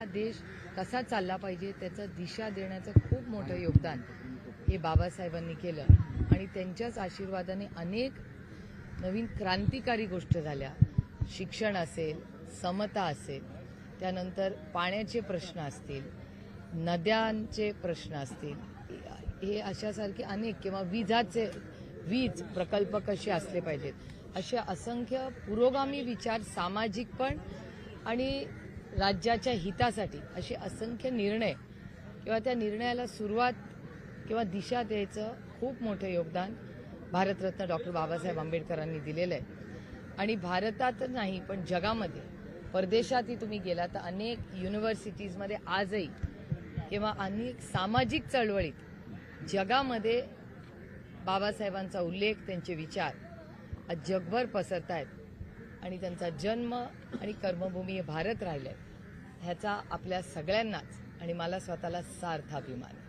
हा देश कसा चालला पाहिजे त्याचं दिशा देण्याचं खूप मोठं योगदान हे बाबासाहेबांनी केलं. आणि त्यांच्याच आशीर्वादाने अनेक नवीन क्रांतिकारी गोष्ट झाल्या. शिक्षण असेल समता असेल त्यानंतर पाण्याचे प्रश्न असतील नद्यांचे प्रश्न असतील हे अशासारखे अनेक किंवा विजाचे वीज प्रकल्प कसे असले पाहिजेत? असे असंख्य पुरोगामी विचार सामाजिक पण आणि राज्याच्या हितासाठी असे असंख्य निर्णय किंवा त्या निर्णयाला सुरुवात किंवा दिशा द्यायचं खूप मोठं योगदान भारतरत्न डॉक्टर बाबासाहेब आंबेडकरांनी दिलेलं आहे आणि भारतात नाही पण जगामध्ये परदेशातही तुम्ही गेला तर अनेक युनिव्हर्सिटीजमध्ये आजही किंवा अनेक सामाजिक चळवळीत जगामध्ये बाबासाहेबांचा उल्लेख त्यांचे विचार आज जगभर पसरत आहेत आणि त्यांचा जन्म आणि कर्मभूमी हे भारत राहिलं ह्याचा आपल्या सगळ्यांनाच आणि मला स्वतःला सार्थ अभिमान आहे.